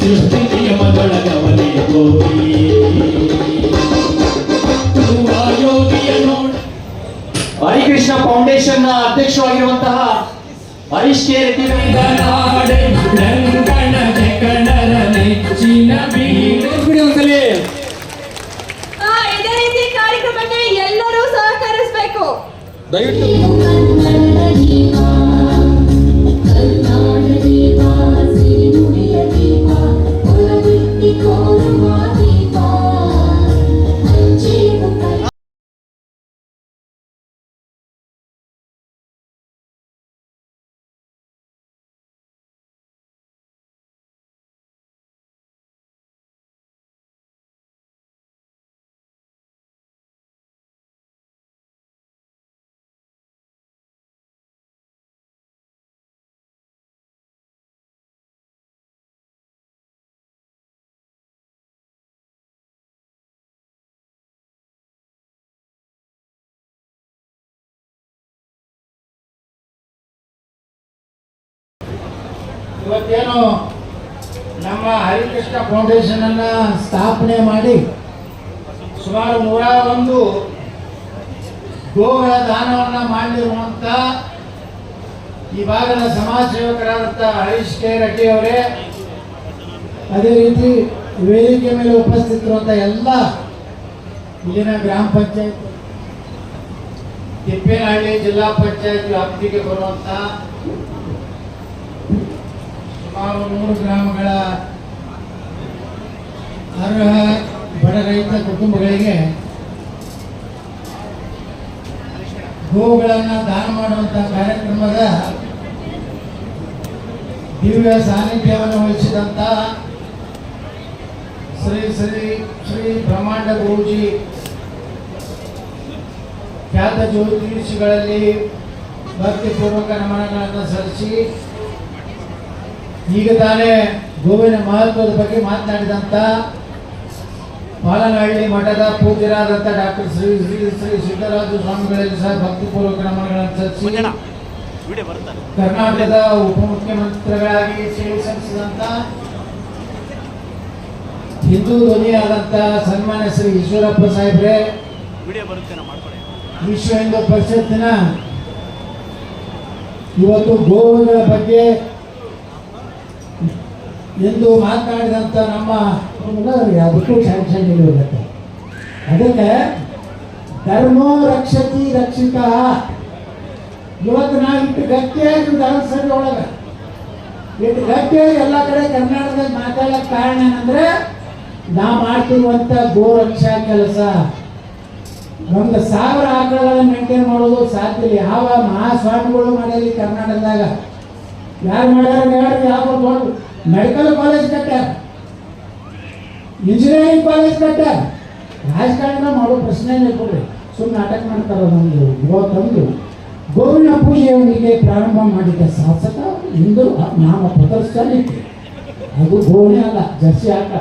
ಚಾರಿ ಸೃಷ್ಟಿ ನಿಯಮದೊಳಗವನೇ ಹೋಗಿ ಯೋಗಿಯ ನೋಡ ಹರಿಕೃಷ್ಣ ಫೌಂಡೇಶನ್ನ ಅಧ್ಯಕ್ಷವಾಗಿರುವಂತಹ ಹರೀಶ್ ಒಂದ್ಸಲಿ. ಆ, ಇದೇ ರೀತಿ ಕಾರ್ಯಕ್ರಮಕ್ಕೆ ಎಲ್ಲರೂ ಸಹಕರಿಸಬೇಕು. ದಯವಿಟ್ಟು. ಇವತ್ತೇನು ನಮ್ಮ ಹರಿಕೃಷ್ಣ ಫೌಂಡೇಶನ್ ಅನ್ನ ಸ್ಥಾಪನೆ ಮಾಡಿ ಸುಮಾರು ನೂರ ಒಂದು ಗೋಗಳ ದಾನವನ್ನ ಮಾಡಿರುವಂತ ಈ ಭಾಗದ ಸಮಾಜ ಸೇವಕರಾದಂಥ ಹರೀಶ್ ಕೆ ರೆಡ್ಡಿ ಅವರೇ, ಅದೇ ರೀತಿ ವೇದಿಕೆ ಮೇಲೆ ಉಪಸ್ಥಿತರುವಂಥ ಎಲ್ಲ ಇಲ್ಲಿನ ಗ್ರಾಮ ಪಂಚಾಯತ್, ತಿಪ್ಪೇನಹಳ್ಳಿ ಜಿಲ್ಲಾ ಪಂಚಾಯತ್ ವ್ಯಾಪ್ತಿಗೆ ಬರುವಂಥ ಸುಮಾರು ನೂರು ಗ್ರಾಮಗಳ ಅರ್ಹ ಬಡ ರೈತ ಕುಟುಂಬಗಳಿಗೆ ಗೋವುಗಳನ್ನು ದಾನ ಮಾಡುವಂಥ ಕಾರ್ಯಕ್ರಮದ ದಿವ್ಯ ಸಾನ್ನಿಧ್ಯವನ್ನು ವಹಿಸಿದಂಥ ಶ್ರೀ ಶ್ರೀ ಶ್ರೀ ಬ್ರಹ್ಮಾಂಡ ಗುರೂಜಿ ಖ್ಯಾತ ಜ್ಯೋತಿಷಿಗಳಲ್ಲಿ ಭಕ್ತಿಪೂರ್ವಕ ನಮನಗಳನ್ನು ಸಲ್ಲಿಸಿ ಈಗ ತಾನೇ ಗೋವಿನ ಮಹತ್ವದ ಬಗ್ಗೆ ಮಾತನಾಡಿದಂತ ಪಾಲನಹಳ್ಳಿ ಮಠದ ಪೂಜ್ಯರಾದಂತ ಡಾಕ್ಟರ್ ಶ್ರೀ ಶ್ರೀ ಶ್ರೀ ಸಿದ್ದರಾಜು ಸ್ವಾಮಿಗಳಲ್ಲಿ ಸಹ ಭಕ್ತಿಪೂರ್ವಕ ನಮನಗಳನ್ನು ಸಲ್ಲಿಸಿ ಕರ್ನಾಟಕದ ಉಪಮುಖ್ಯಮಂತ್ರಿಗಳಾಗಿ ಸೇವೆ ಸಲ್ಲಿಸಿದಂಥ ಹಿಂದೂ ಧ್ವನಿಯಾದಂಥ ಸನ್ಮಾನ್ಯ ಶ್ರೀ ಈಶ್ವರಪ್ಪ ಸಾಹೇಬ್ರೆ ವಿಶ್ವ ಹಿಂದೂ ಪರಿಷತ್ತಿನ ಇವತ್ತು ಗೋವುಗಳ ಬಗ್ಗೆ ಎಂದು ಮಾತನಾಡಿದಂಥ ನಮ್ಮ ಅದಕ್ಕೂ ಸ್ಯಾಂಕ್ಷನ್ ಇರುತ್ತೆ ಅದಕ್ಕೆ ಧರ್ಮೋ ರಕ್ಷತಿ ರಕ್ಷಿತ. ಇವತ್ತು ನಾವು ಇಟ್ಟು ಗಟ್ಟಿಯಾಗಿ ಧರ್ಮಸಭೆ ಒಳಗೆ, ಇಟ್ಟು ಗಟ್ಟಿಯಾಗಿ ಎಲ್ಲ ಕಡೆ ಕರ್ನಾಟಕದಲ್ಲಿ ಮಾತಾಡೋಕ್ಕೆ ಕಾರಣ ಏನಂದ್ರೆ ನಾವು ಮಾಡ್ತಿರುವಂಥ ಗೋ ರಕ್ಷಾ ಕೆಲಸ. ಒಂದು ಸಾವಿರ ಆಕಳಗಳನ್ನು ಮೇಂಟೈನ್ ಮಾಡೋದು ಸಾಧ್ಯ ಇಲ್ಲ. ಯಾವ ಮಹಾಸ್ವಾಮಿಗಳು ಮಾಡ್ಯಾರ ಕರ್ನಾಟಕದಾಗ? ಯಾರು ಮಾಡ್ಯಾರ? ಯಾರು ಯಾವ ದೊಡ್ಡ ಮೆಡಿಕಲ್ ಕಾಲೇಜ್ ಕಟ್ಟ್ಯಾರ ಇಂಜಿನಿಯರಿಂಗ್ ಕಾಲೇಜ್ ಕಟ್ಟಾರ ರಾಜಕಾರಣ ಮಾಡೋ ಪ್ರಶ್ನೆನೇ ಕೊಡ್ರಿ. ಸುಮ್ಮನೆ ನಾಟಕ ಮಾಡ್ತಾರ ನಮ್ದು ಇವತ್ತೊಂದು ಗೋವಿನ ಪೂಜೆಯೊಂದಿಗೆ ಪ್ರಾರಂಭ ಮಾಡಿದ ಶಾಸಕ ಇಂದು ನಾಮ ಪ್ರದರ್ಶನಕ್ಕೆ ಅದು ಗೋಣೆ ಅಲ್ಲ, ಜರ್ಸಿ ಆಟ.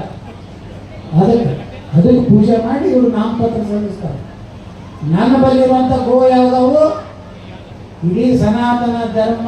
ಅದಕ್ಕೆ ಅದಕ್ಕೆ ಪೂಜೆ ಮಾಡಿ ಇವರು ನಾಮಪತ್ರ ಸಲ್ಲಿಸ್ತಾರೆ. ನನ್ನ ಬಲ್ಲಿರುವಂಥ ಗೋ ಯಾವುದವು? ಇಡೀ ಸನಾತನ ಧರ್ಮ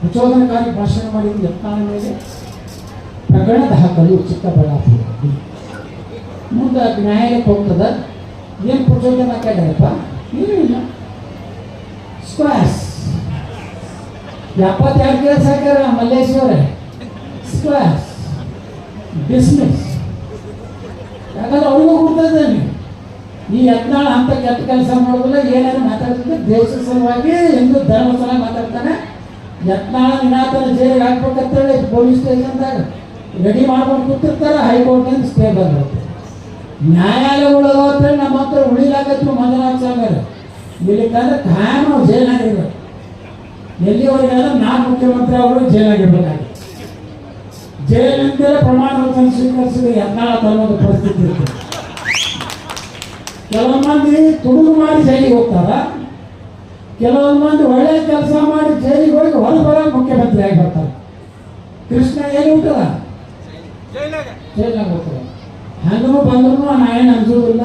ಪ್ರಚೋದನಕಾರಿ ಭಾಷಣ ಮಾಡಿದ ಯತ್ನಾಳ ಮೇಲೆ ಪ್ರಕರಣ ದಾಖಲು ಚಿಕ್ಕಬಳ್ಳಾಪುರದಲ್ಲಿ. ಮುಂದೆ ನ್ಯಾಯಾಲಯಕ್ಕೆ ಹೋಗ್ತದ ಏನು ಪ್ರಚೋದನಕಾರಿಯಪ್ಪ ಏನೂ ಇಲ್ಲ ಸ್ಕ್ವಾಸ್ ಎಪ್ಪತ್ತೆರಡು ಕೇಸ್ ಹಾಕ್ಯಾರ ಮಲ್ಲೇಶ್ವರ. ಸ್ಕ್ವಾಸ್ ಡಿಸ್ಮಿಸ್ ಯಾಕಂದ್ರೆ ಅವ್ರಿಗೂ ಕೊಡ್ತಿದ್ದಾನೆ ಈ ಯತ್ನಾಳ ಅಂತ ಕೆಟ್ಟ ಕೆಲಸ ಮಾಡೋದಿಲ್ಲ, ಏನಾದ್ರು ಮಾತಾಡ್ತಿದ್ದೆ ದೇಶ ಸಲುವಾಗಿ ಎಂದು ಧರ್ಮ ಸಲುವಾಗಿ ಮಾತಾಡ್ತಾನೆ. ಯತ್ನಾಳ ನಿನಾತನ ಜೈಲಿಗೆ ಹಾಕ್ಬೇಕಂತೇಳಿ ಪೊಲೀಸ್ ಸ್ಟೇಷನ್ದಾಗ ರೆಡಿ ಮಾಡ್ಕೊಂಡು ಕೂತಿರ್ತಾರೆ ಹೈಕೋರ್ಟ್ನಿಂದ ಸ್ಟೇ ಬಂದಿರುತ್ತೆ ನ್ಯಾಯಾಲಯಗಳು ಹೋದ್ರೆ ನಮ್ಮ ಹತ್ರ ಉಳಿಲಾಗತ್ತು ಮಂಜುನಾಥ್ ಸಾಗರ್. ಇಲ್ಲಿ ಕಂದ್ರೆ ಖಾಯಂ ಜೈಲಾಗಿರ್ಬೇಕು ಎಲ್ಲಿವರೆಗೆ ಅಂದ್ರೆ ನಾಲ್ಕು ಮುಖ್ಯಮಂತ್ರಿ ಅವರು ಜೈಲಾಗಿರ್ಬೇಕಾಗಿ ಜೈಲಿಂದಲೇ ಪ್ರಮಾಣ ವಚನ ಸ್ವೀಕರಿಸಿದ ಯತ್ನಾಳ ತನ್ನೋದು ಪರಿಸ್ಥಿತಿ ಇರ್ತದೆ. ಕೆಲವೊಂದು ಮಂದಿ ತುಡುಗು ಮಾಡಿ ಜೈಲಿಗೆ ಹೋಗ್ತಾರ? ಕೆಲವೊಂದು ಮಂದಿ ಒಳ್ಳೆ ಕೆಲಸ ಮಾಡಿ ಜೈಲಿಗೆ ಹೋಗಿ ಹೊರಗೆ ಬರೋಕೆ ಮುಖ್ಯಮಂತ್ರಿ ಆಗಿ ಬರ್ತಾರೆ. ಕೃಷ್ಣ ಏನು ಉಂಟದ ಜೈಲಾಗ ಹೋಗ್ತಾರೆ ಹಂಗೂ ಬಂದ್ರು ನಾ ಏನು ಅನ್ಸೋದಿಲ್ಲ.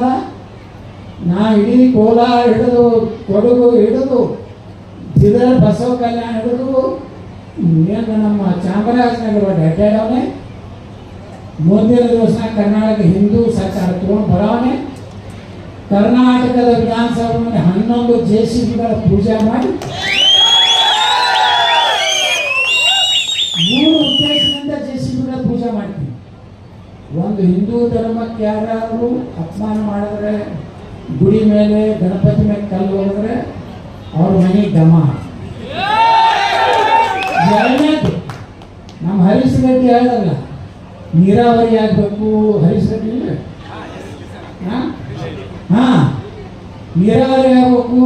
ನಾ ಇಡೀ ಕೋಲಾರ ಹಿಡಿದು, ಕೊಡಗು ಹಿಡಿದು ಬೀದರ್ ಬಸವ ಕಲ್ಯಾಣ ಹಿಡಿದು ಏನು ನಮ್ಮ ಚಾಮರಾಜನಗರ ಡೆಟೇಡವನೇ ಮುಂದಿನ ದಿವಸ ಕರ್ನಾಟಕ ಹಿಂದೂ ಸರ್ಕಾರ ತಗೊಂಡು ಬರವನೆ. ಕರ್ನಾಟಕದ ವಿಧಾನಸೌಧದಲ್ಲಿ ಹನ್ನೊಂದು ಜೆ ಸಿ ಬಿಗಳ ಪೂಜೆ ಮಾಡಿ ಮೂರು ಉದ್ದೇಶದಿಂದ ಜೆ ಸಿ ಬಿಗಳ ಪೂಜೆ ಮಾಡ್ತೀನಿ ಒಂದು ಹಿಂದೂ ಧರ್ಮಕ್ಕೆ ಯಾರಾದರೂ ಅಪಮಾನ ಮಾಡಿದ್ರೆ, ಗುಡಿ ಮೇಲೆ ಗಣಪತಿ ಮೇಲೆ ಕಲ್ಲು ಹೋದ್ರೆ ಅವ್ರ ಮನೆ ಗಮ ಎರಡನೇದು, ನಮ್ಮ ಹರೀಶ್ ಹೇಳಿದ್ರಲ್ಲ, ನೀರಾವರಿ ಆಗಬೇಕು, ಹರೀಶ್? ಹಾ, ನೀರಾವರಿ ಆಗಬೇಕು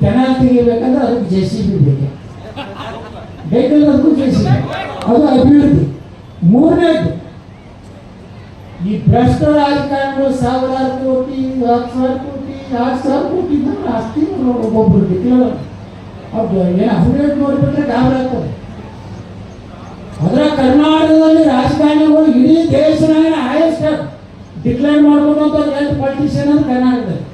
ಕೆನಾಲ್ ತೆಗಿಬೇಕಂದ್ರೆ ಅದಕ್ಕೆ ಜೆ ಸಿ ಬಿ ಬೇಕು. ಬೇಕಂದ್ರೆ ಅದಕ್ಕೂ ಜೆ ಸಿ ಬಿ ಅದು ಅಭಿವೃದ್ಧಿ. ಮೂರನೇದು, ಈ ಭ್ರಷ್ಟ ರಾಜಕಾರಣಿಗಳು ಸಾವಿರಾರು ಕೋಟಿ, ಹತ್ತು ಸಾವಿರ ಕೋಟಿ, ಆರು ಸಾವಿರ ಕೋಟಿ ಇದ್ದಾಗ ಆಸ್ತಿ ಒಬ್ಬೊಬ್ಬರಿಗೆ ಕೇಳೋದು ಅದು ಏನು ಅಭಿವೃದ್ಧಿ ನೋಡಿಬಿಟ್ರೆ ಗಾಬರಿ ಆಗ್ತದೆ. ಅದರ ಕರ್ನಾಟಕದಲ್ಲಿ ರಾಜಕಾರಣಿಗಳು ಇಡೀ ದೇಶನಾಗ ಹೈಯೆಸ್ಟ್ ಡಿಕ್ಲೇರ್ ಮಾಡ್ಕೊಂಡು ಎಂಟು ಪಾಲಿಟಿಷಿಯನ್ ಅಂದ್ರೆ ಕರ್ನಾಟಕದಲ್ಲಿ